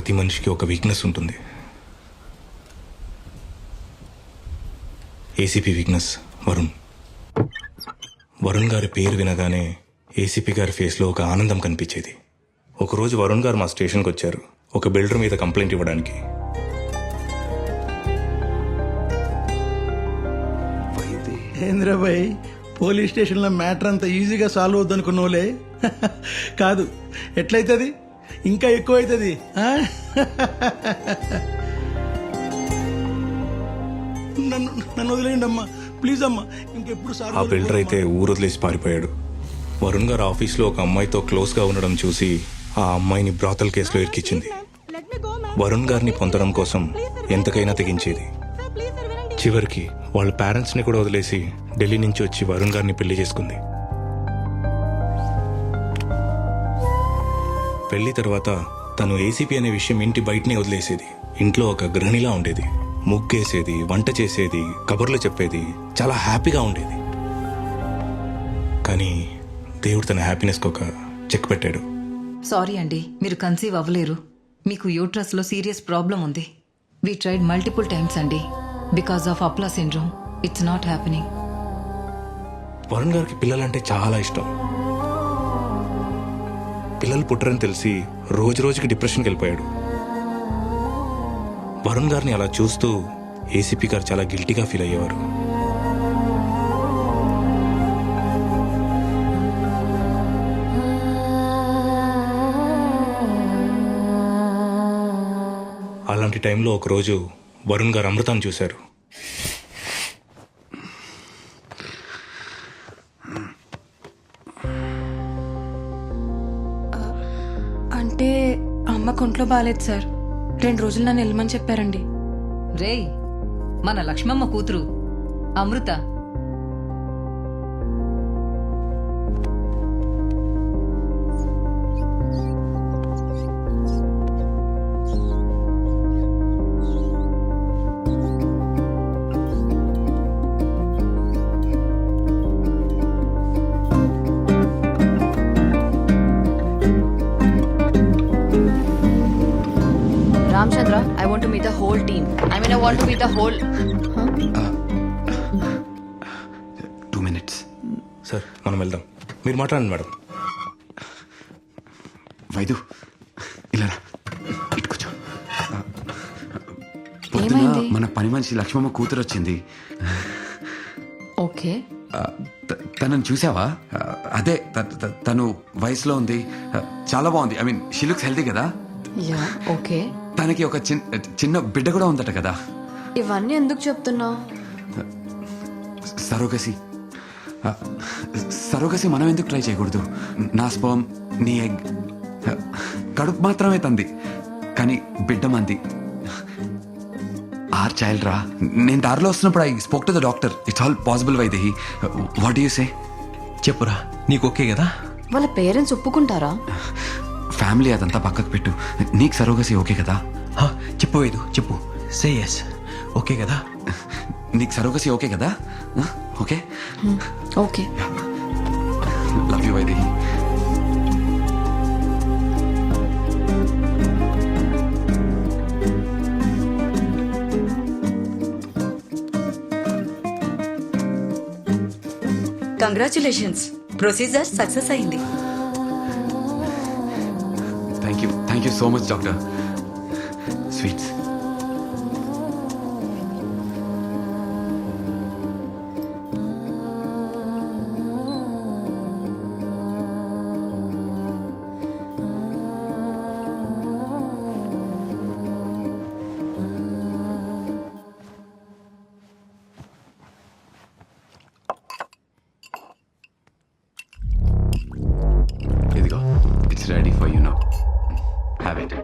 ప్రతి మనిషికి ఒక వీక్నెస్ ఉంటుంది. ఏసీపీ వీక్నెస్ వరుణ్ వరుణ్ గారి పేరు వినగానే ఏసీపీ గారి ఫేస్లో ఒక ఆనందం కనిపించేది. ఒకరోజు వరుణ్ గారు మా స్టేషన్కి వచ్చారు. ఒక బిల్డర్ మీద కంప్లైంట్ ఇవ్వడానికి. ఏంద్రబాయ్ పోలీస్ స్టేషన్లో మ్యాటర్ అంత ఈజీగా సాల్వ్ అవుద్దనుకున్నోలే కాదు ఎట్లయితుంది? ఇంకా ఎక్కువ అవుతుంది నన్ను నన్ను వదిలేయండి అమ్మా. ప్లీజ్ అమ్మా. ఇంకెప్పుడు సార్ ఆ బిల్డర్ అయితే ఊరు వదిలేసి పారిపోయాడు. వరుణ్ గారు ఆఫీస్లో ఒక అమ్మాయితో క్లోజ్గా ఉండడం చూసి ఆ అమ్మాయిని బ్రాతల్ కేసులో ఇరికిచ్చింది వరుణ్ గారిని పొందడం కోసం ఎంతకైనా తెగించేది. చివరికి వాళ్ళ పేరెంట్స్ని కూడా వదిలేసి ఢిల్లీ నుంచి వచ్చి వరుణ్ గారిని పెళ్ళి చేసుకుంది. పెళ్ళి తర్వాత తను ఏసీపీ అనే విషయం ఇంటి బయటనే వదిలేసేది. ఇంట్లో ఒక గృహిణిలా ఉండేది. ముగ్గేసేది వంట చేసేది కబుర్లు చెప్పేది చాలా హ్యాపీగా ఉండేది. కానీ దేవుడు తన హ్యాపీనెస్కి ఒక చెక్ పెట్టాడు. సారీ అండి మీరు కన్సీవ్ అవ్వలేరు. మీకు యూట్రస్లో సీరియస్ ప్రాబ్లం ఉంది. వీ ట్రైడ్ మల్టిపుల్ టైమ్స్ అండి. Because of APLA syndrome it's not happening Varun గారికి పిల్లలంటే చాలా ఇష్టం. పిల్లలు పుట్టరని తెలిసి రోజు రోజుకి డిప్రెషన్కి వెళ్ళిపోయాడు. వరుణ్ గారిని అలా చూస్తూ ఏసీపీ గారు చాలా గిల్టీగా ఫీల్ అయ్యేవారు. అలాంటి టైంలో ఒకరోజు వరుణ్ గారు అమృతాన్ని చూశారు. నాకు కొంట్లో బాగాలేదు సార్. రెండు రోజులు నన్ను వెళ్ళమని చెప్పారండి. రేయ్ మన లక్ష్మమ్మ కూతురు Amrutha. Ramchandra, I want to meet the whole team. I mean, I want to meet the whole. Two minutes sir మనం వెళ్దాం మీరు మాట్లాడండి మేడం వైదు ఇలా రా. ఇటు కూర్చో పొద్దున ఏమైంది? మన పని మనిషి లక్ష్మమ్మ కూతురు వచ్చింది Okay. ఆ, త- తనని చూసావా ఆ, అదే త- త- తను వయసులో ఉంది ఆ, చాలా బాగుంది I mean she looks healthy కదా Yeah, okay. తనకి ఒక చిన్న చిన్న బిడ్డ కూడా ఉందట కదా. ఇవన్నీ ఎందుకు చెప్తున్నావు? సరోగసి. సరోగసి మనం ఎందుకు ట్రై చేయకూడదు? నా స్పర్మ్ నీ ఎగ్. కడుపు మాత్రమే తంది. కానీ బిడ్డ మంది. ఆర్ చైల్డ్ రా. నేను దారిలో వస్తున్నప్పుడు I spoke to the doctor. It's all possible Vaidehi what you say? చెప్పురా నీకు ఓకే కదా? వాళ్ళ పేరెంట్స్ ఒప్పుకుంటారా? ఫ్యామిలీ అదంతా పక్కకు పెట్టు. నీకు సరోగసి ఓకే కదా? చెప్పు వేదు చెప్పు. సే ఎస్ ఓకే కదా? నీకు సరోగసి ఓకే కదా? Okay? Okay. Love you Vaidehi congratulations procedure success అయింది. you so much, Doctor. Sweets. It's ready for you now. Ready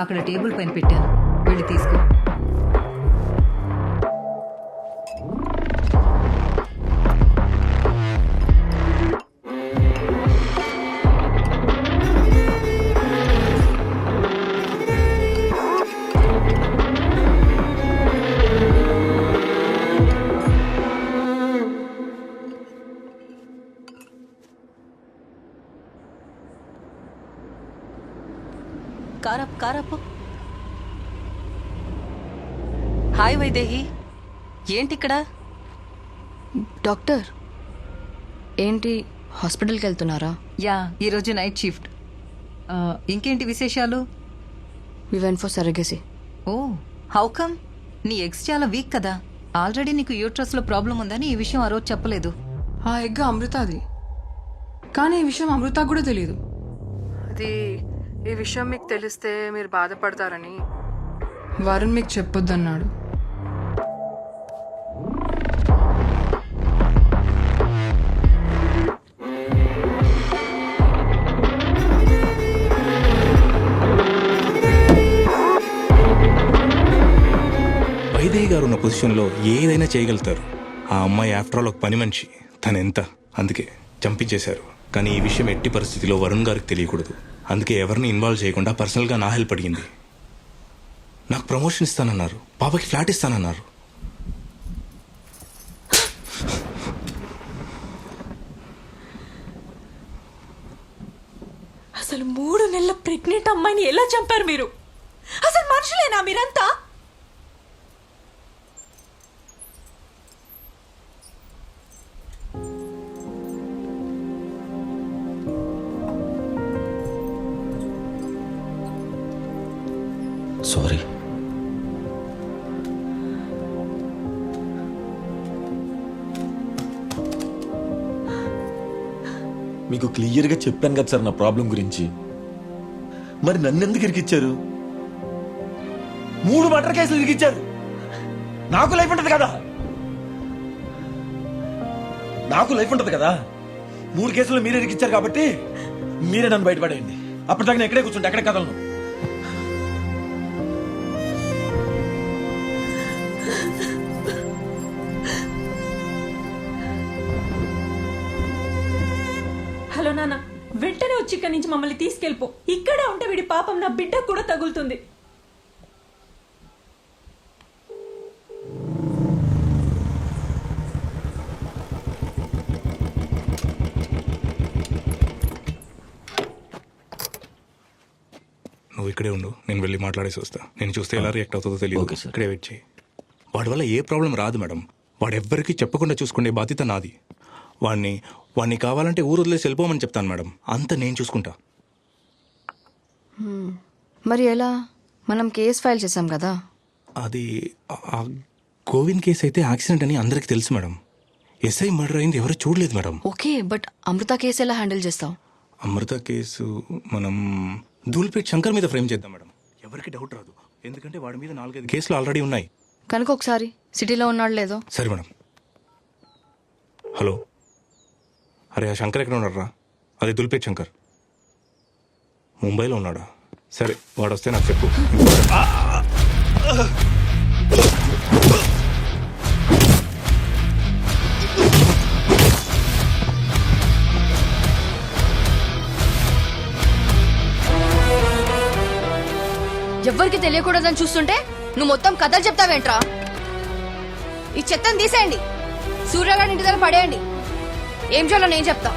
అక్కడ టేబుల్ పైన పెట్టాను. వెళ్ళి తీసుకో. హాయ్ వైదేహి ఏంటి ఇక్కడ డాక్టర్ ఏంటి హాస్పిటల్కి వెళ్తున్నారా? యా ఈరోజు నైట్ షిఫ్ట్. ఇంకేంటి విశేషాలు? We went for surrogacy oh how come? నీ ఎగ్స్ చాలా వీక్ కదా. ఆల్రెడీ నీకు యూట్రస్లో ప్రాబ్లం ఉందని ఈ విషయం ఆ రోజు చెప్పలేదు. ఆ ఎగ్ అమృతది. కానీ ఈ విషయం అమృత కూడా తెలియదు అది ఈ విషయం మీకు తెలిస్తే మీరు బాధపడతారని. వరుణ్ మీకు చెప్పొద్దన్నాడు. వైదేహి గారు ఉన్న పొజిషన్లో ఏదైనా చేయగలుగుతారు. ఆ అమ్మాయి ఆఫ్టర్ ఆల్ ఒక పని మనిషి. తను ఎంత? అందుకే చంపించేశారు. కానీ ఈ విషయం ఎట్టి పరిస్థితిలో వరుణ్ గారికి తెలియకూడదు. అందుకే ఎవరిని ఇన్వాల్వ్ చేయకుండా పర్సనల్గా నా హెల్ప్ అడిగింది. నాకు ప్రమోషన్ ఇస్తానన్నారు. పాపకి ఫ్లాట్ ఇస్తానన్నారు. అసలు మూడు నెలల ప్రెగ్నెంట్ అమ్మాయిని ఎలా చంపారు మీరు? అసలు మనుషులేనా మీరంతా? మీకు క్లియర్గా చెప్పాను కదా సార్ నా ప్రాబ్లం గురించి. మరి నన్ను ఎందుకు ఇరికిచ్చారు? మూడు మర్డర్ కేసులు ఇరికిచ్చారు. నాకు లైఫ్ ఉంటుంది కదా. నాకు లైఫ్ ఉంటుంది కదా. మూడు కేసులు మీరే ఇరికిచ్చారు కాబట్టి మీరే నన్ను బయటపడేయండి. అప్పటిదాకా నేను ఎక్కడే కూర్చుంటే ఎక్కడ కదలను? వచ్చి ఇక్కడి నుంచి మమ్మల్ని తీసుకెళ్ళిపో. ఇక్కడే ఉంటే వీడి పాపం నా బిడ్డకు కూడా తగులుతుంది. నువ్వు ఇక్కడే ఉండు. నేను వెళ్ళి మాట్లాడేసి వస్తా. నేను చూస్తే ఎలా రియాక్ట్ అవుతుందో తెలియదు ఓకే సార్. ఇక్కడే వెయిట్ చేయి. వాడి వల్ల ఏ ప్రాబ్లం రాదు మేడం. వాడు ఎవ్వరికీ చెప్పకుండా చూసుకునే బాధ్యత నాది. వాడిని వాడిని కావాలంటే ఊరు వదిలేసి వెళ్ళిపోమని చెప్తాను మేడం. అంత నేను చూసుకుంటా. మరి ఎలా? మనం కేస్ ఫైల్ చేసాం కదా? అది ఆ- గోవింద్ కేసు అయితే యాక్సిడెంట్ అని అందరికీ తెలుసు మేడం. ఎస్ఐ మర్డర్ అయింది ఎవరు చూడలేదు madam. Okay but Amrutha case ఎలా హ్యాండిల్ చేస్తావు? అమృత కేసు మనం ధూల్పేట్ శంకర్ మీద ఫ్రేమ్ చేద్దాం మేడం. ఎవరికి డౌట్ రాదు. ఎందుకంటే వాడి మీద నాలుగైదు కేసులు ఆల్రెడీ ఉన్నాయి. కనుక ఒకసారి సిటీలో ఉన్నాడు లేదో? సరే మేడం. హలో. అరే ఆ శంకర్ ఎక్కడ ఉన్నారా అది దుల్పేట్ శంకర్. ముంబైలో ఉన్నాడా? సరే వాడు వస్తే నాకు చెప్పు. ఎవ్వరికి తెలియకూడదని చూస్తుంటే నువ్వు మొత్తం కథలు చెప్తావేంట్రా? ఈ చెత్తను తీసేయండి. సూర్యగాడి ఇంటి దగ్గర పడేయండి. ఏం చేయాలో నేను చెప్తా.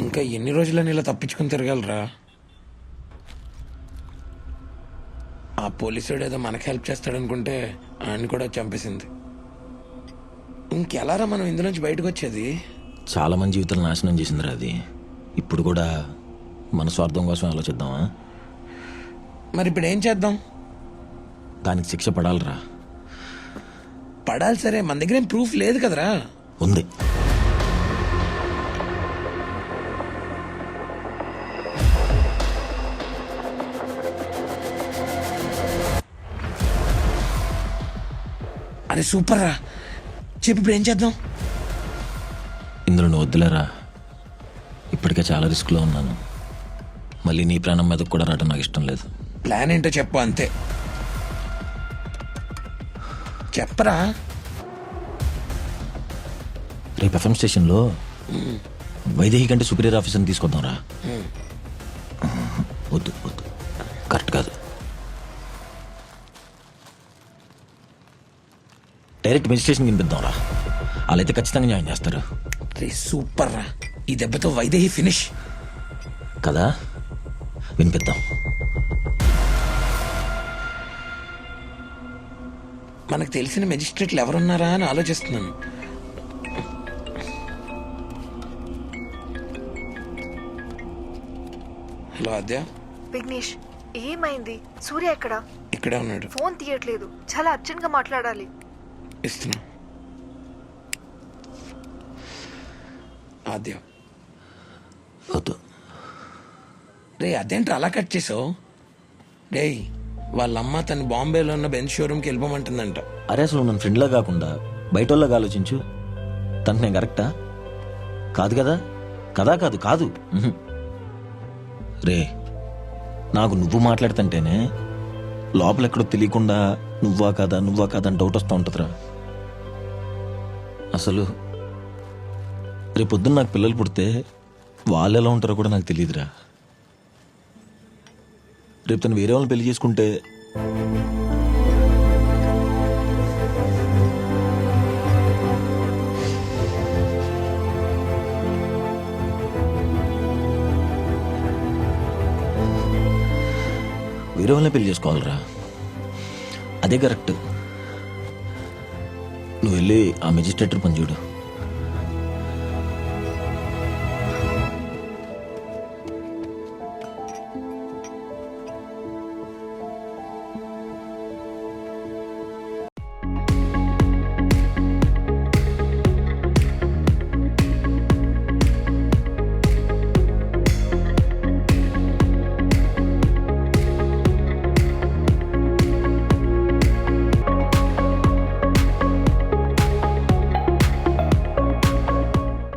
ఇంకా ఎన్ని రోజులని ఇలా తప్పించుకుని తిరగలరా? ఆ పోలీసుడు ఏదో మనకి హెల్ప్ చేస్తాడనుకుంటే ఆయన కూడా చంపేసింది. ఇంకెలారా మనం ఇందులోంచి బయటకు వచ్చేది? చాలా మంది జీవితాలు నాశనం చేసిందిరా అది. ఇప్పుడు కూడా మన స్వార్థం కోసం ఆలోచిద్దామా? మరి ఇప్పుడు ఏం చేద్దాం? దానికి శిక్ష పడాలిరా. పడాలి సరే మన దగ్గర ఏం ప్రూఫ్ లేదు కదరా. ఉంది. అరే సూపర్ రా చెప్పి ఇప్పుడు ఏం చేద్దాం? ఇందులో నువ్వు వద్దులేరా. ఇప్పటికే చాలా రిస్క్లో ఉన్నాను. మళ్ళీ నీ ప్రాణం మీదకు కూడా రావడం నాకు ఇష్టం లేదు. ప్లాన్ ఏంటో చెప్పు అంతే. చెప్పరా రేపు ఎఫ్ఎం స్టేషన్లో వైదేహి కంటే సుపీరియర్ ఆఫీసర్ని తీసుకొద్దాం రా వద్దు వద్దు కరెక్ట్ కాదు డైరెక్ట్ మెజిస్ట్రేషన్ వినిపిద్దాం రా వాళ్ళైతే ఖచ్చితంగా న్యాయం చేస్తారు రే సూపర్ రా ఈ దెబ్బతో వైదేహి ఫినిష్ కదా వినిపిద్దాం మనకు తెలిసిన మెజిస్ట్రేట్లు ఎవరున్నారా అని ఆలోచిస్తున్నాను. హలో ఆద్య. విఘ్నేష్ ఏమైంది? సూర్య ఎక్కడ? ఇక్కడే ఉన్నాడు. ఫోన్ తీయట్లేదు. చాలా అర్జెంట్గా మాట్లాడాలి. ఇస్తున్నా. ఆద్య. వద్దు. రే అదేంటి అలా కట్ చేసావు? వాళ్ళమ్మ తన బాంబేలో ఉన్న బెంచ్ షోరూమ్కి వెళ్ళిపోమంటుందంట. అరే అసలు నన్ను ఫ్రెండ్లా కాకుండా బయటోళ్ళగా ఆలోచించు. తనకు నేను కరెక్టా? కాదు కదా? కదా కాదు కాదు. ఉహుం. రే నాకు నువ్వు మాట్లాడుతుంటేనే లోపల ఎక్కడో తెలియకుండా నువ్వా కాదా నువ్వా కాదా అని డౌట్ వస్తూ ఉంటుందిరా. అసలు రేపొద్దున నాకు పిల్లలు పుడితే వాళ్ళు ఎలా ఉంటారో కూడా నాకు తెలియదురా. రేపు తను వేరే వాళ్ళని పెళ్ళి చేసుకుంటే వేరే వాళ్ళని పెళ్ళి చేసుకోవాలరా. అదే కరెక్ట్. నువ్వు వెళ్ళి ఆ మెజిస్ట్రేటర్ పని చూడు